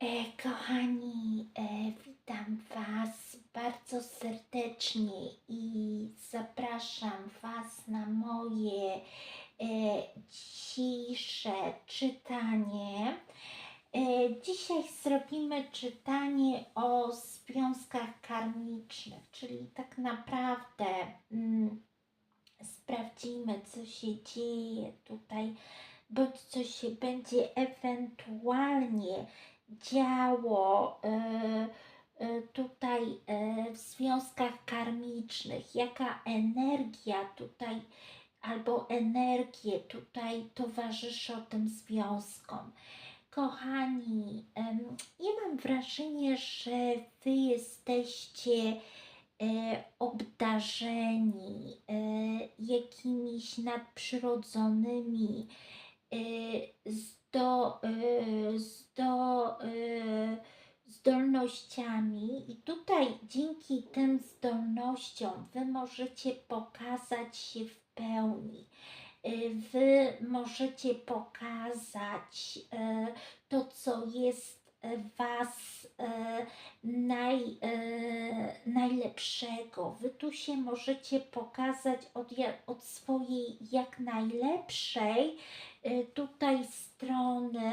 E, kochani, e, witam Was bardzo serdecznie i zapraszam Was na moje e, dzisiejsze czytanie. E, dzisiaj zrobimy czytanie o związkach karmicznych, czyli tak naprawdę mm, sprawdzimy, co się dzieje tutaj, bądź co się będzie ewentualnie działo y, y, tutaj y, w związkach karmicznych, jaka energia tutaj albo energie tutaj towarzyszą tym związkom. Kochani, ja mam wrażenie, że Wy jesteście obdarzeni jakimiś nadprzyrodzonymi zdo, e, zdo, e, zdolnościami i tutaj dzięki tym zdolnościom Wy możecie pokazać się w pełni. E, Wy możecie pokazać to, co jest Was e, naj, e, najlepszego. Wy tu się możecie pokazać od, od swojej jak najlepszej e, tutaj strony,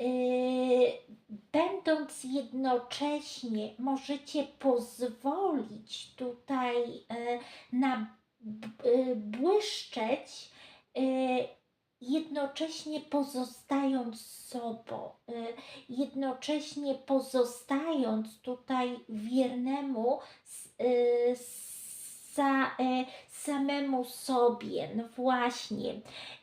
e, będąc jednocześnie możecie pozwolić tutaj e, na e, błyszczeć, e, jednocześnie pozostając sobą, e, jednocześnie pozostając tutaj wiernemu sa, e, samemu sobie. No właśnie.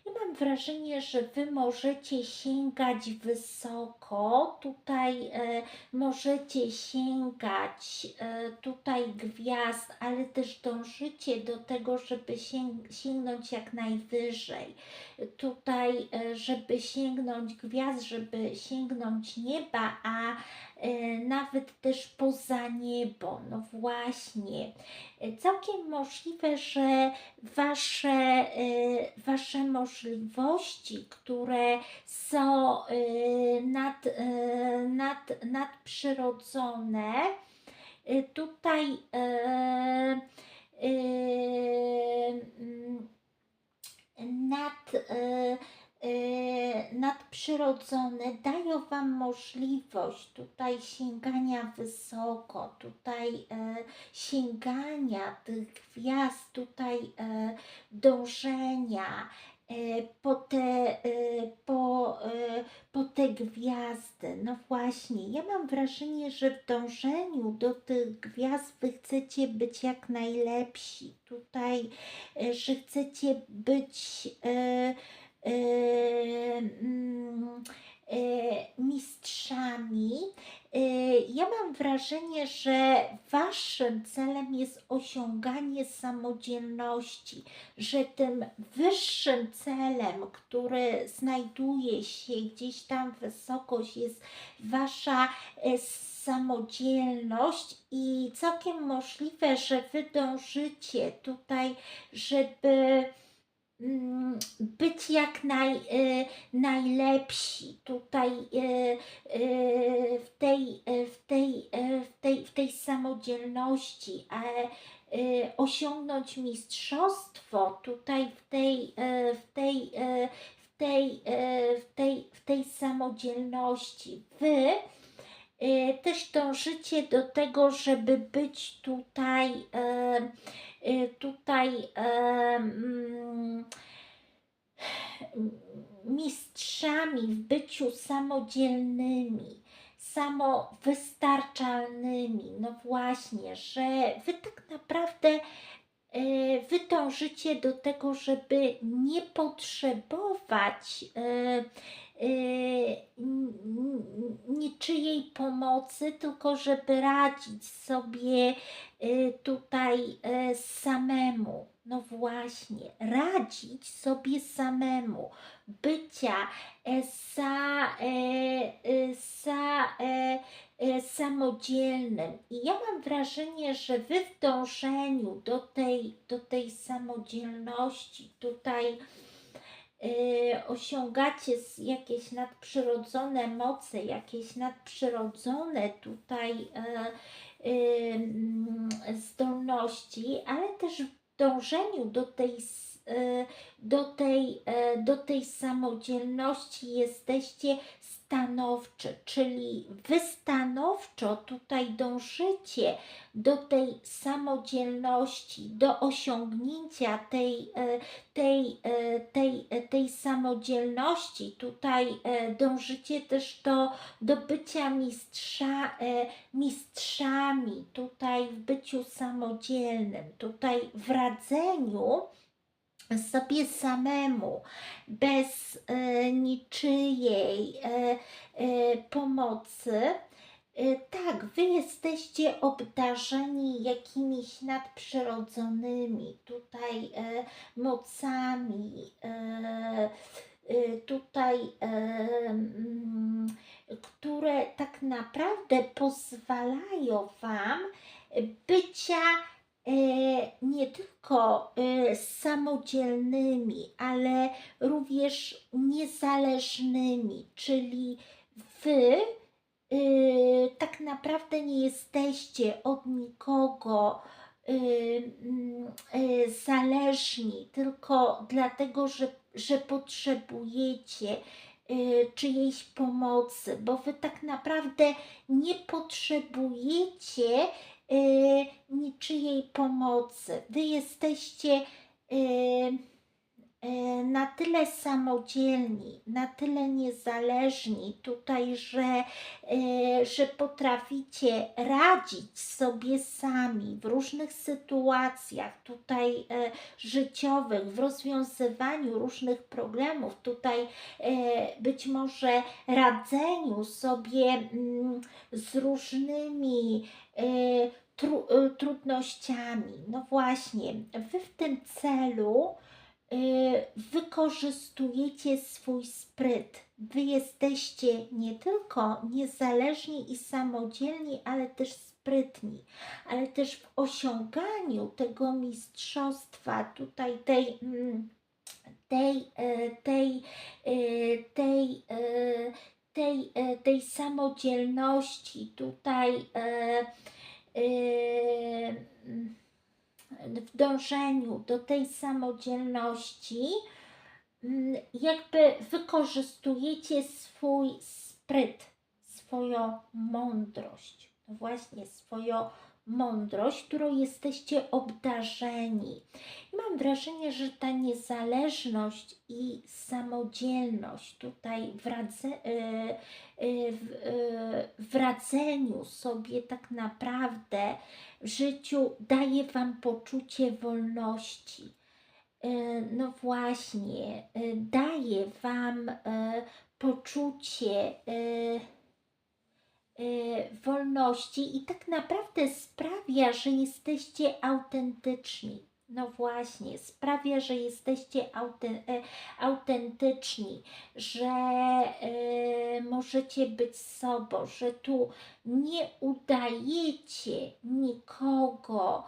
Ja mam wrażenie, że Wy możecie sięgać wysoko, tutaj e, możecie sięgać e, tutaj gwiazd, ale też dążycie do tego, żeby sięg sięgnąć jak najwyżej. Tutaj, e, żeby sięgnąć gwiazd, żeby sięgnąć nieba, a e, nawet też poza niebo. No właśnie. E, Całkiem możliwe, że wasze, e, wasze możliwości, które są e, nad, e, nad, nadprzyrodzone, tutaj mm, nad, nadprzyrodzone dają Wam możliwość tutaj sięgania wysoko, tutaj e, sięgania tych gwiazd, tutaj e, dążenia e, po te, e, po, e, po te gwiazdy. No właśnie, ja mam wrażenie, że w dążeniu do tych gwiazd Wy chcecie być jak najlepsi. Tutaj, e, że chcecie być e, e, e, mistrzami. E, Ja mam wrażenie, że Waszym celem jest osiąganie samodzielności, że tym wyższym celem, który znajduje się gdzieś tam wysoko, jest Wasza e, samodzielność i całkiem możliwe, że Wy dążycie tutaj, żeby mm, być jak naj, e, najlepsi tutaj e, e, w, tej, w, tej, w, tej, w tej samodzielności, a osiągnąć mistrzostwo tutaj w tej, w tej, w tej, w tej, w tej samodzielności. Wy też dążycie do tego, żeby być tutaj, e, e, tutaj e, mm, mistrzami w byciu samodzielnymi, samowystarczalnymi. No właśnie, że wy tak naprawdę e, wy dążycie do tego, żeby nie potrzebować e, e, niczyjej pomocy, tylko żeby radzić sobie e, tutaj e, samemu. No właśnie, radzić sobie samemu, bycia e, sa, e, e, sa, samodzielnym. I ja mam wrażenie, że wy w dążeniu do tej, do tej samodzielności tutaj y, osiągacie z- jakieś nadprzyrodzone moce, jakieś nadprzyrodzone tutaj y, y, mm, zdolności, ale też w dążeniu do tej, y, do tej, y, do tej samodzielności jesteście stanowczy, czyli wy stanowczo tutaj dążycie do tej samodzielności, do osiągnięcia tej, e, tej, e, tej, e, tej samodzielności. Tutaj e, dążycie też do, do bycia mistrza, e, mistrzami, tutaj w byciu samodzielnym, tutaj w radzeniu sobie samemu, bez e, niczyjej e, e, pomocy. Tak, wy jesteście obdarzeni jakimiś nadprzyrodzonymi tutaj mocami, tutaj, mm, które tak naprawdę pozwalają wam bycia nie tylko e, samodzielnymi, ale również niezależnymi, czyli wy y, tak naprawdę nie jesteście od nikogo zależni, tylko dlatego, że, że potrzebujecie czyjejś pomocy, bo wy tak naprawdę nie potrzebujecie niczyjej pomocy. Wy jesteście y, y, na tyle samodzielni, na tyle niezależni tutaj, że, że potraficie radzić sobie sami w różnych sytuacjach tutaj życiowych, w rozwiązywaniu różnych problemów, tutaj być może radzeniu sobie mm, z różnymi trudnościami. No właśnie, wy w tym celu y, wykorzystujecie swój spryt. Wy jesteście nie tylko niezależni i samodzielni, ale też sprytni, ale też w osiąganiu tego mistrzostwa, tutaj tej, mm, tej, e, tej, e, tej, e, tej, e, tej samodzielności, tutaj w dążeniu do tej samodzielności, mm, jakby wykorzystujecie swój spryt, swoją mądrość, właśnie swoją mądrość, którą jesteście obdarzeni. I mam wrażenie, że ta niezależność i samodzielność tutaj w, radze, y, y, w, y, w radzeniu sobie tak naprawdę w życiu daje Wam poczucie wolności. No właśnie, daje Wam poczucie wolności i tak naprawdę sprawia, że jesteście autentyczni. No właśnie, sprawia, że jesteście auten- e, autentyczni, że e, możecie być sobą, że tu nie udajecie nikogo,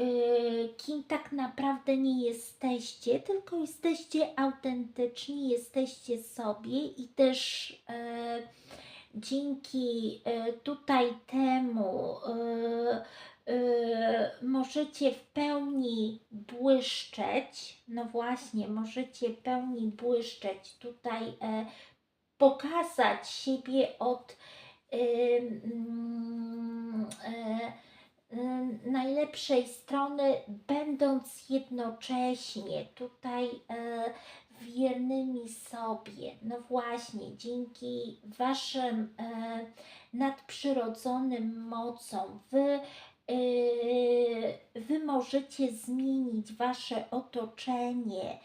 y, kim tak naprawdę nie jesteście, tylko jesteście autentyczni, jesteście sobie i też e, dzięki e, tutaj temu e, e, możecie w pełni błyszczeć. No właśnie, możecie w pełni błyszczeć tutaj, pokazać siebie od mm, najlepszej strony, będąc jednocześnie tutaj wiernymi sobie. No właśnie, dzięki Waszym e, nadprzyrodzonym mocom, Wy, e, wy możecie zmienić Wasze otoczenie.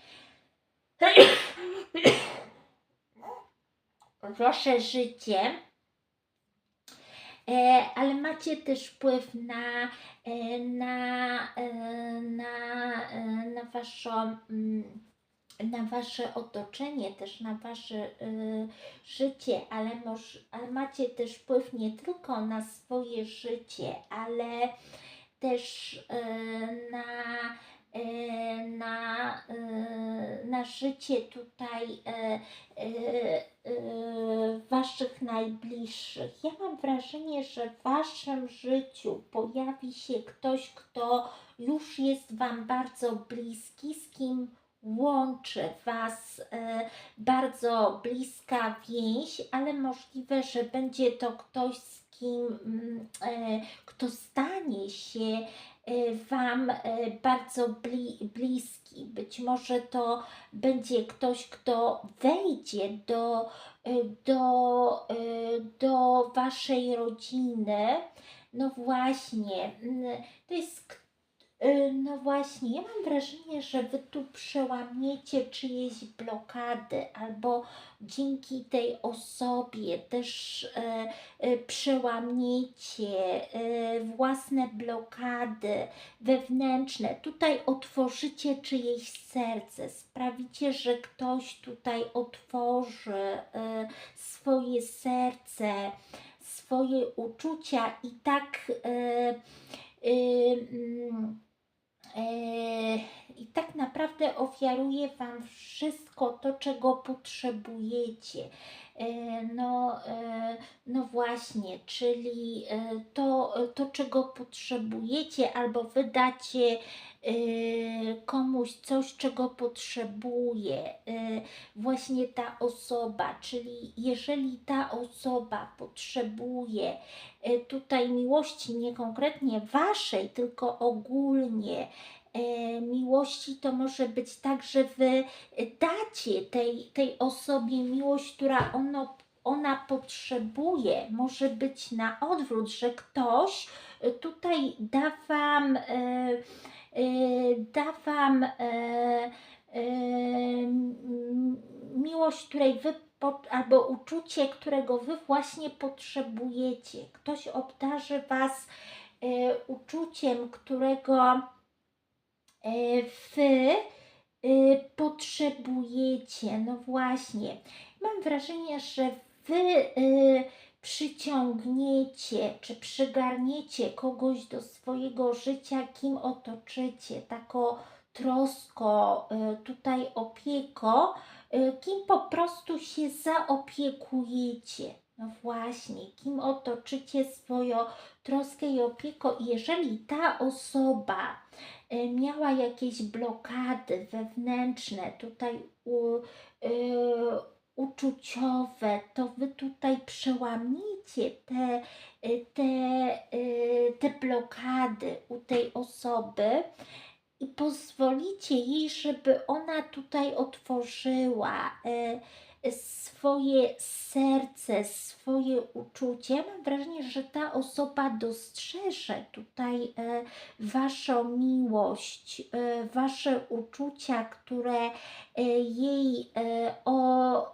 Wasze życie e, ale macie też wpływ na, e, na, na, na, waszą, mm, na wasze otoczenie, też na wasze e, życie, ale, moż, ale macie też wpływ nie tylko na swoje życie, ale też e, na, e, na, e, na życie tutaj e, Waszych najbliższych. Ja mam wrażenie, że w Waszym życiu pojawi się ktoś, kto już jest Wam bardzo bliski, z kim łączy Was e, bardzo bliska więź, ale możliwe, że będzie to ktoś, z kim, mm, e, kto stanie się e, Wam bardzo bli, bliski. Być może to będzie ktoś, kto wejdzie do, do, do Waszej rodziny. No właśnie, mm, to jest k- e, no właśnie, ja mam wrażenie, że Wy tu przełamiecie czyjeś blokady, albo dzięki tej osobie też e, e, przełamiecie e, własne blokady wewnętrzne. Tutaj otworzycie czyjeś serce, sprawicie, że ktoś tutaj otworzy swoje serce, swoje uczucia i tak. Mm, i tak naprawdę ofiaruje Wam wszystko to, czego potrzebujecie. E, No, e, no właśnie, czyli e, to, to, czego potrzebujecie, albo wydacie komuś coś, czego potrzebuje e, właśnie ta osoba. Czyli jeżeli ta osoba potrzebuje e, tutaj miłości, nie konkretnie Waszej, tylko ogólnie, miłości to może być tak, że Wy dacie tej, tej osobie miłość, która ono, ona potrzebuje. Może być na odwrót, że ktoś tutaj da Wam, e, da wam e, m- miłość, której Wy albo uczucie, którego Wy właśnie potrzebujecie. Ktoś obdarzy Was e, uczuciem, którego e, Wy potrzebujecie. No właśnie. Mam wrażenie, że Wy przyciągniecie czy przygarniecie kogoś do swojego życia, kim otoczycie, taką troską, e, tutaj opieką, e, kim po prostu się zaopiekujecie. No właśnie, kim otoczycie swoją troskę i opieką. Jeżeli ta osoba e, miała jakieś blokady wewnętrzne, tutaj u, e, uczuciowe, to wy tutaj przełamiecie te, e, te, e, te blokady u tej osoby i pozwolicie jej, żeby ona tutaj otworzyła e, swoje serce, swoje uczucie. Mam wrażenie, że ta osoba dostrzeże tutaj e, Waszą miłość, e, Wasze uczucia, które e, jej o,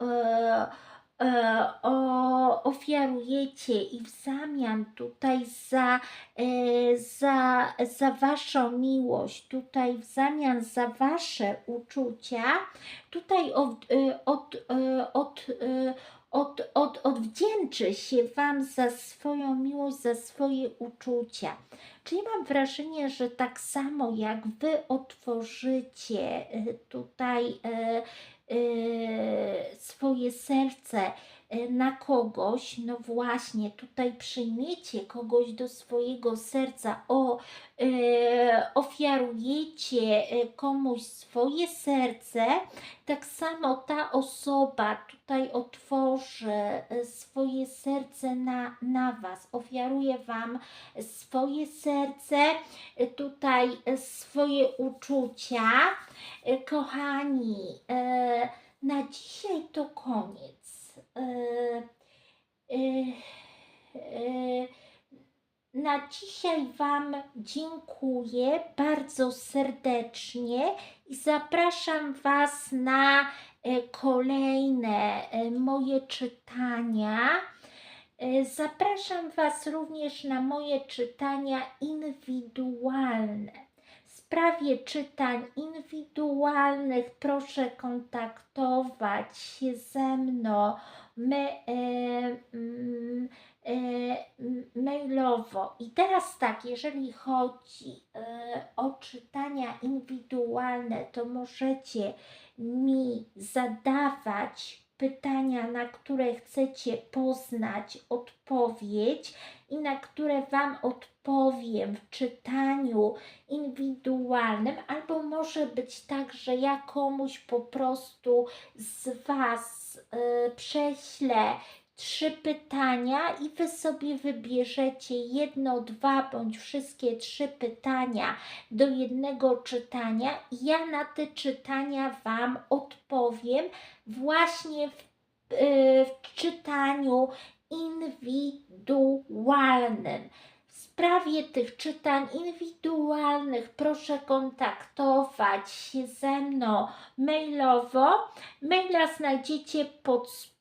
o, ofiarujecie i w zamian tutaj za, e, za, za Waszą miłość, tutaj w zamian za Wasze uczucia, tutaj od, e, od, e, od, e, od, od, odwdzięczy się Wam za swoją miłość, za swoje uczucia. Czyli mam wrażenie, że tak samo jak Wy otworzycie e, tutaj e, e, swoje serce na kogoś, no właśnie, tutaj przyjmiecie kogoś do swojego serca, o, e, ofiarujecie e, komuś swoje serce, tak samo ta osoba tutaj otworzy e, swoje serce na, na Was, ofiaruje Wam swoje serce, e, tutaj e, swoje uczucia. E, Kochani, e, na dzisiaj to koniec. E, e, e, na dzisiaj Wam dziękuję bardzo serdecznie i zapraszam Was na kolejne moje czytania. Zapraszam Was również na moje czytania indywidualne. Sprawie czytań indywidualnych proszę kontaktować się ze mną. My, e, mm, e, mailowo. I teraz tak, jeżeli chodzi e, o czytania indywidualne, to możecie mi zadawać pytania, na które chcecie poznać odpowiedź i na które Wam odpowiem w czytaniu indywidualnym, albo może być tak, że ja komuś po prostu z Was y, prześlę trzy pytania i Wy sobie wybierzecie jedno, dwa bądź wszystkie trzy pytania do jednego czytania i ja na te czytania Wam odpowiem właśnie w, y, w czytaniu indywidualnym. W sprawie tych czytań indywidualnych proszę kontaktować się ze mną mailowo. Maila znajdziecie pod spodem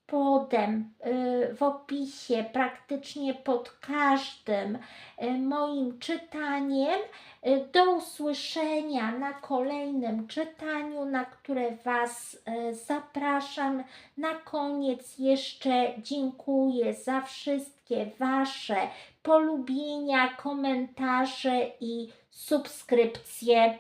y, w opisie, praktycznie pod każdym y, moim czytaniem. Y, Do usłyszenia na kolejnym czytaniu, na które Was zapraszam. Na koniec jeszcze dziękuję za wszystkie Wasze polubienia, komentarze i subskrypcje.